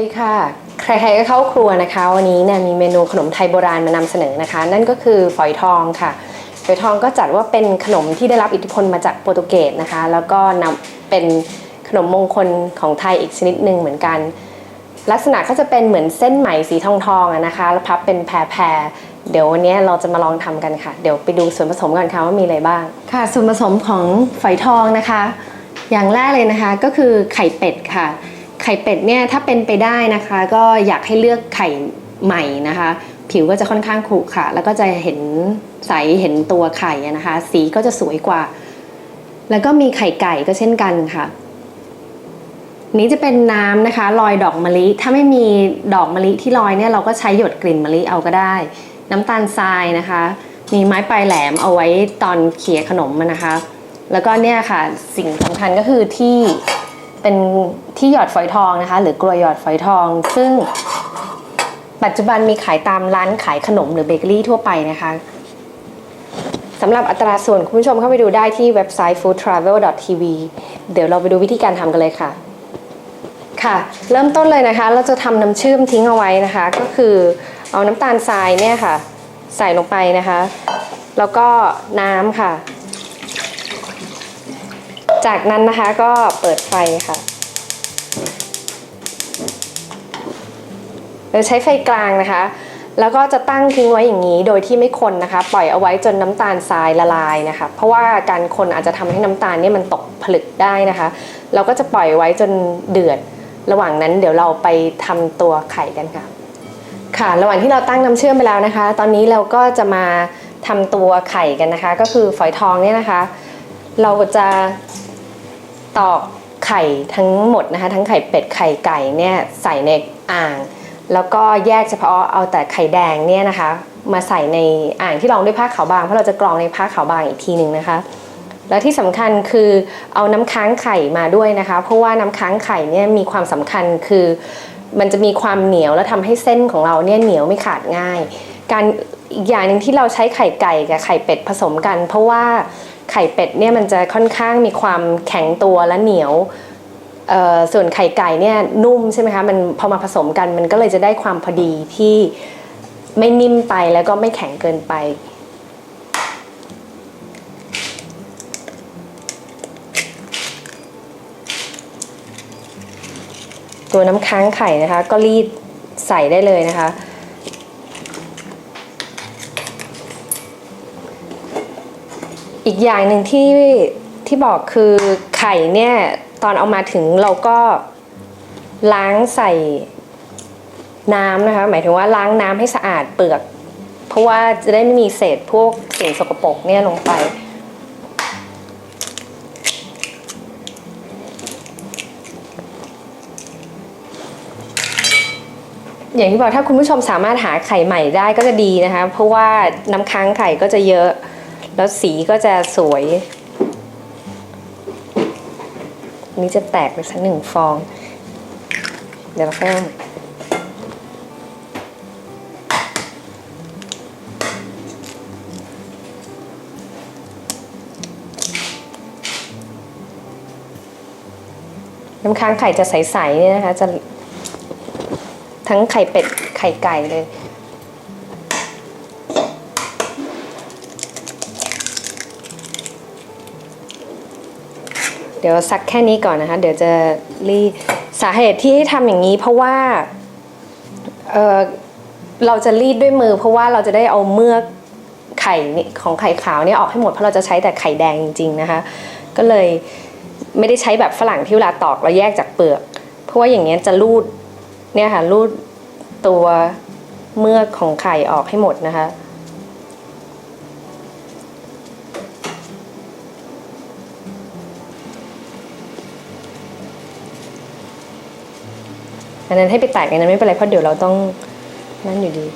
ดีค่ะ ใครๆก็เข้าครัวนะคะ วันนี้เนี่ยมีเมนูขนมไทยโบราณมานำเสนอนะคะ นั่นก็คือฝอยทองค่ะฝอยทองก็จัดว่าเป็นขนมที่ได้รับอิทธิพลมาจากโปรตุเกสนะคะ แล้วก็นำเป็นขนมมงคลของไทยอีกชนิดหนึ่งเหมือนกัน ลักษณะก็จะเป็นเหมือนเส้นไหมสีทองทองๆนะคะแล้วพับเป็นแพรๆเดี๋ยววันนี้เราจะมาลองทำกันค่ะ เดี๋ยวไปดูส่วนผสมกันค่ะว่ามีอะไรบ้างค่ะ ส่วนผสมของฝอยทองนะคะ อย่างแรกเลยนะคะก็คือไข่เป็ดค่ะ ข่เป็ดเนี่ยถ้าเป็นไปได้นะคะ ก็อยากให้เลือกไข่ใหม่นะคะ ผิวก็จะค่อนข้างขรุขระแล้วก็จะเห็นใสเห็นตัวไข่นะคะ สีก็จะสวยกว่า แล้วก็มีไข่ไก่ก็เช่นกันค่ะ นี้จะเป็นน้ำนะคะลอยดอกมะลิ ถ้าไม่มีดอกมะลิที่ลอยเนี่ยเราก็ใช้หยดกลิ่นมะลิเอาก็ได้ น้ำตาลทรายนะคะ มีไม้ปลายแหลมเอาไว้ตอนเขี่ยขนมนะคะ แล้วก็เนี่ยค่ะสิ่งสำคัญก็คือที่เป็น ที่หยอดฝอยทองนะคะ หรือกลวยหยอดฝอยทอง ซึ่งปัจจุบันมีขายตามร้านขายขนมหรือเบเกอรี่ทั่วไปนะคะสำหรับอัตราส่วนคุณผู้ชมเข้าไปดูได้ที่เว็บไซต์ foodtravel.tv เดี๋ยวเราไปดูวิธีการทำกันเลยค่ะ ค่ะ เริ่มต้นเลยนะคะ เราจะทำน้ำเชื่อมทิ้งเอาไว้นะคะ ก็คือเอาน้ำตาลทรายเนี่ยค่ะ ใส่ลงไปนะคะ แล้วก็น้ำค่ะ จากนั้นนะคะก็เปิดไฟค่ะ เราใช้ไฟกลางนะคะ แล้วก็จะตั้งทิ้งไว้อย่างนี้โดยที่ไม่คนนะคะ ปล่อยเอาไว้จนน้ำตาลทรายละลายนะคะ เพราะว่าการคนอาจจะทำให้น้ำตาลเนี่ยมันตกผลึกได้นะคะ เราก็จะปล่อยไว้จนเดือด ระหว่างนั้นเดี๋ยวเราไปทำตัวไข่กันค่ะ ค่ะระหว่างที่เราตั้งน้ำเชื่อมไปแล้วนะคะ ตอนนี้เราก็จะมาทำตัวไข่กันนะคะ ก็คือฝอยทองเนี่ยนะคะ เราจะตอกไข่ทั้งหมดนะคะ ทั้งไข่เป็ดไข่ไก่เนี่ยใส่ในอ่าง แล้วก็แยกเฉพาะเอาแต่ไข่แดงเนี่ยนะคะ มาใส่ในอ่างที่รองด้วยผ้าขาวบางเพราะเราจะกรองในผ้าขาวบางอีกทีหนึ่งนะคะ และที่สำคัญคือเอาน้ำค้างไข่มาด้วยนะคะ เพราะว่าน้ำค้างไข่เนี่ยมีความสำคัญคือ มันจะมีความเหนียวและทำให้เส้นของเราเนี่ยเหนียวไม่ขาดง่าย การอีกอย่างหนึ่งที่เราใช้ไข่ไก่กับไข่เป็ดผสมกัน เพราะว่าไข่เป็ดเนี่ยมันจะค่อนข้างมีความแข็งตัวและเหนียว ส่วนไข่ไก่เนี่ยนุ่มใช่ไหมคะมันพอมาผสมกันมันก็เลยจะได้ความพอดีที่ไม่นิ่มไปแล้วก็ไม่แข็งเกินไป ตัวน้ำค้างไข่นะคะ ก็รีดใส่ได้เลยนะคะอีกอย่างหนึ่งที่ที่บอกคือไข่เนี่ย ตอนเอามาถึงเราก็ล้างใส่น้ำนะคะ หมายถึงว่าล้างน้ำให้สะอาดเปลือก เพราะว่าจะได้ไม่มีเศษพวกสิ่งสกปรกเนี่ยลงไปอย่างที่บอกถ้าคุณผู้ชมสามารถหาไข่ใหม่ได้ก็จะดีนะคะ เพราะว่าน้ำค้างไข่ก็จะเยอะ แล้วสีก็จะสวย อันนี้จะแตกไปสักหนึ่งฟอง เดี๋ยวเราค่อยเอาน้ำค้างไข่จะใสๆเนี่ยนะคะ จะทั้งไข่เป็ดไข่ไก่เลย เดี๋ยวซักแค่นี้ก่อนนะคะ เดี๋ยวจะรีดสาเหตุที่ให้ทำอย่างนี้เพราะว่าเออเราจะรีดด้วยมือ เพราะว่าเราจะได้เอาเมือกไข่ของไข่ขาวเนี่ยออกให้หมดเพราะเราจะใช้แต่ไข่แดงจริง ๆนะคะ ก็เลยไม่ได้ใช้แบบฝรั่งที่เวลาตอกเราแยกจากเปลือก เพราะว่าอย่างเงี้ยจะรูดเนี่ยค่ะรูดตัวเมือกของไข่ออกให้หมดนะคะ อันนั้นให้ไปแตกในนั้นไม่เป็นไรเพราะเดี๋ยวเราต้องนั่นอยู่ดี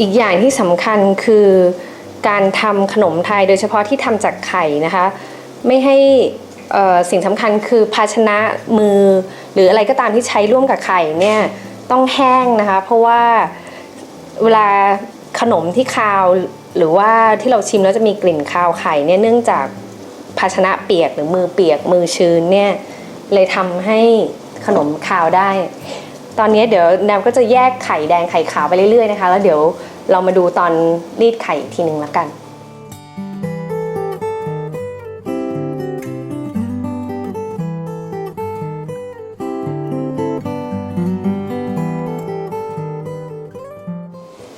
อีกอย่างที่สำคัญคือการทำขนมไทยโดยเฉพาะที่ทำจากไข่นะคะ ไม่ให้สิ่งสำคัญคือภาชนะมือ หรืออะไรก็ตามที่ใช้ร่วมกับไข่เนี่ยต้องแห้งนะคะ เพราะว่าเวลาขนมที่คาวหรือว่าที่เราชิมแล้วจะมีกลิ่นคาวไข่เนี่ยเนื่องจาก ภาชนะเปียกหรือมือเปียกมือชื้นเนี่ยเลยทำให้ขนมคาวได้ ตอนนี้เดี๋ยวแนวก็จะแยกไข่แดงไข่ขาวไปเรื่อยๆนะคะ แล้วเดี๋ยวเรามาดูตอนรีดไข่ทีหนึ่งแล้วกัน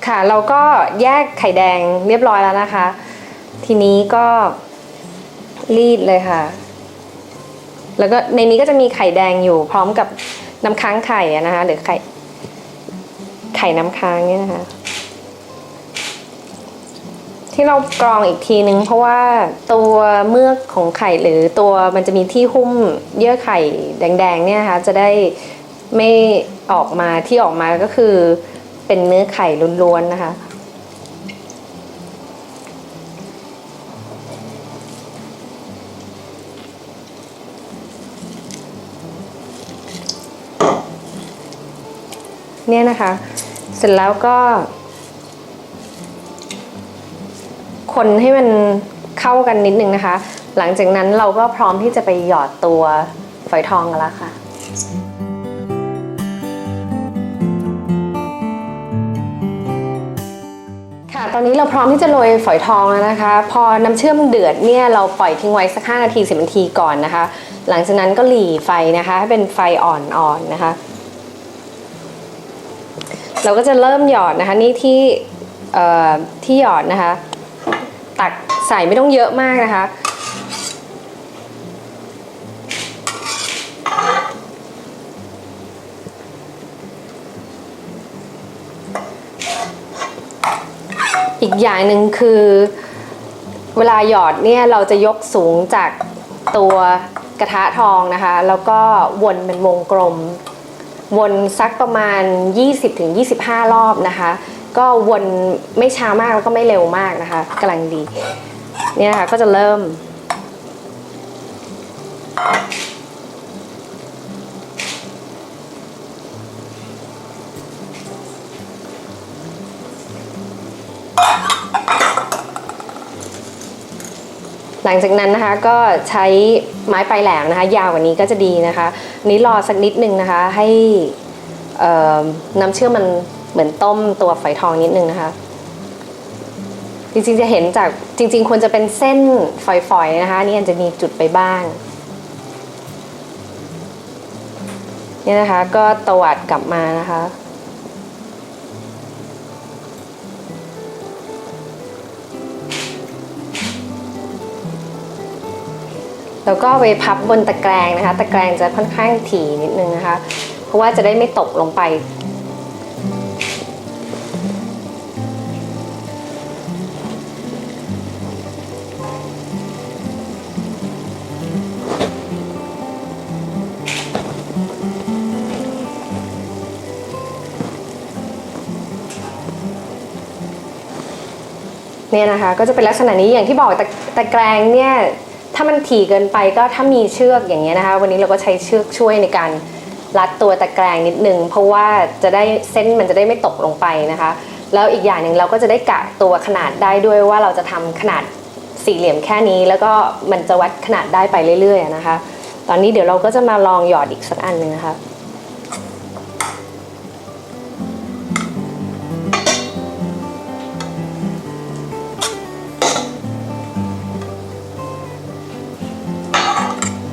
ค่ะเราก็แยกไข่แดงเรียบร้อยแล้วนะคะ ทีนี้ก็ รีดเลยค่ะ แล้วก็ในนี้ก็จะมีไข่แดงอยู่พร้อมกับน้ำค้างไข่นะคะ หรือไข่ไข่น้ำค้างเนี่ยนะคะ ที่เรากรองอีกทีนึง เพราะว่าตัวเมือกของไข่หรือตัวมันจะมีที่หุ้มเยื่อไข่แดงๆเนี่ยนะคะจะได้ไม่ออกมาที่ออกมาก็คือเป็นเนื้อไข่ล้วนๆนะคะ เนี่ยนะคะ เสร็จแล้วก็ คนให้มันเข้ากันนิดนึงนะคะ หลังจากนั้นเราก็พร้อมที่จะไปหยอดตัวฝอยทองกันแล้วค่ะค่ะตอนนี้เราพร้อมที่จะโรยฝอยทองแล้วนะคะ พอน้ำเชื่อมเดือดเนี่ยเราปล่อยทิ้งไว้สัก 5 นาที 10 นาทีก่อนนะคะ หลังจากนั้นก็หลีไฟนะคะให้เป็นไฟอ่อนๆนะคะ เราก็จะเริ่มหยอดนะคะนี่ที่ที่หยอดนะคะ ตักใส่ไม่ต้องเยอะมากนะคะ อีกอย่างหนึ่งคือเวลาหยอดเนี่ยเราจะยกสูงจากตัวกระทะทองนะคะ แล้วก็วนเป็นวงกลม วนสักประมาณ 20-25 รอบนะคะ ก็วนไม่ช้ามากแล้วก็ไม่เร็วมากนะคะกำลังดี เนี่ยนะคะก็จะเริ่ม หลังจากนั้นนะคะก็ใช้ไม้ปลายแหลมนะคะ ยาวกว่านี้ก็จะดีนะคะ นี้รอสักนิดนึงนะคะ ให้น้ำเชื่อมมันเหมือนต้มตัวฝอยทองนิดนึงนะคะ จริงๆจะเห็นจากจริง ๆ ควรจะเป็นเส้นฝอยๆนะคะนี่อาจจะมีจุดไปบ้างเนี่ยนะคะก็ตวัดกลับมานะคะ แล้วก็ไปพับบนตะแกรงนะคะ ตะแกรงจะค่อนข้างถี่นิดนึงนะคะ เพราะว่าจะได้ไม่ตกลงไป เนี่ยนะคะ ก็จะเป็นลักษณะนี้อย่างที่บอกตะตะแกรงเนี่ย ถ้ามันถี่เกินไปก็ถ้ามีเชือกอย่างเงี้ยนะคะ วันนี้เราก็ใช้เชือกช่วยในการรัดตัวตะแกรงนิดนึง เพราะว่าจะได้เส้นมันจะได้ไม่ตกลงไปนะคะ แล้วอีกอย่างหนึ่งเราก็จะได้กะตัวขนาดได้ด้วยว่าเราจะทำขนาดสี่เหลี่ยมแค่นี้แล้วก็มันจะวัดขนาดได้ไปเรื่อยๆนะคะ ตอนนี้เดี๋ยวเราก็จะมาลองหยอดอีกสักอันหนึ่งนะคะ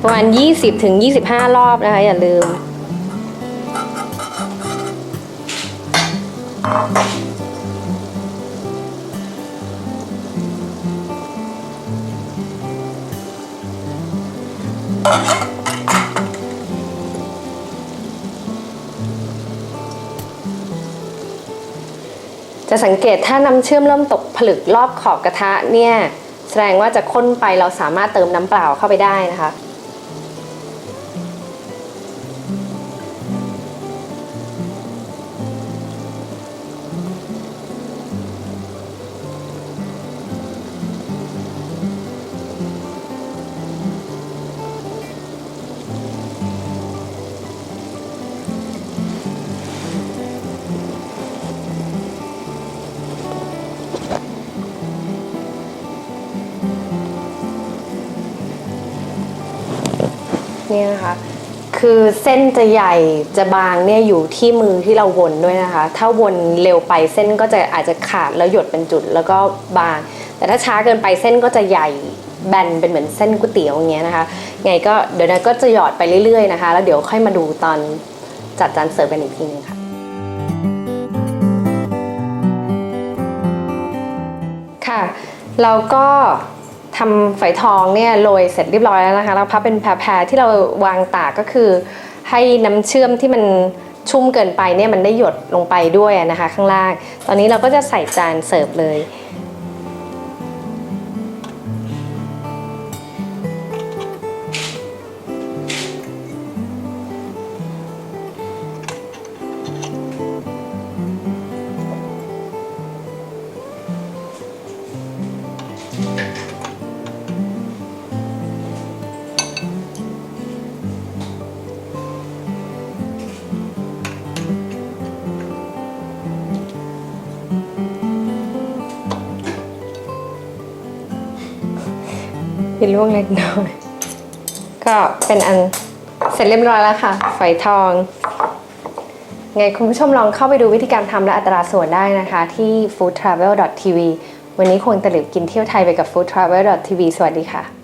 ประมาณ 20ถึง25 รอบนะคะ อย่าลืม จะสังเกตถ้าน้ำเชื่อมเริ่มตกผลึกรอบขอบกระทะเนี่ย แสดงว่าจะข้นไปเราสามารถเติมน้ำเปล่าเข้าไปได้นะคะ เนี่ยนะคะ คือเส้นจะใหญ่จะบางเนี่ยอยู่ที่มือที่เราวนด้วยนะคะ ถ้าวนเร็วไปเส้นก็จะอาจจะขาดแล้วหยดเป็นจุดแล้วก็บาง แต่ถ้าช้าเกินไปเส้นก็จะใหญ่แบนเป็นเหมือนเส้นก๋วยเตี๋ยวอย่างเงี้ยนะคะ ไงก็เดี๋ยวนะก็จะหยอดไปเรื่อยๆนะคะ แล้วเดี๋ยวค่อยมาดูตอนจัดจานเสิร์ฟกันอีกทีนึงค่ะค่ะ เราก็ ทำฝอยทองเนี่ยโรยเสร็จเรียบร้อยแล้วนะคะแล้วพับเป็นแพรๆที่เราวางตากก็คือ ให้น้ำเชื่อมที่มันชุ่มเกินไปเนี่ยมันได้หยดลงไปด้วยนะคะ ข้างล่าง ตอนนี้เราก็จะใส่จานเสิร์ฟเลย มีล่วงเล็กน้อย ก็เป็นอันเสร็จเรียบร้อยแล้วค่ะ ฝอยทอง ไงคุณผู้ชมลองเข้าไปดูวิธีการทำและอัตราส่วนได้นะคะที่ foodtravel.tv วันนี้คงตะลิบกินเที่ยวไทยไปกับ foodtravel.tv สวัสดีค่ะ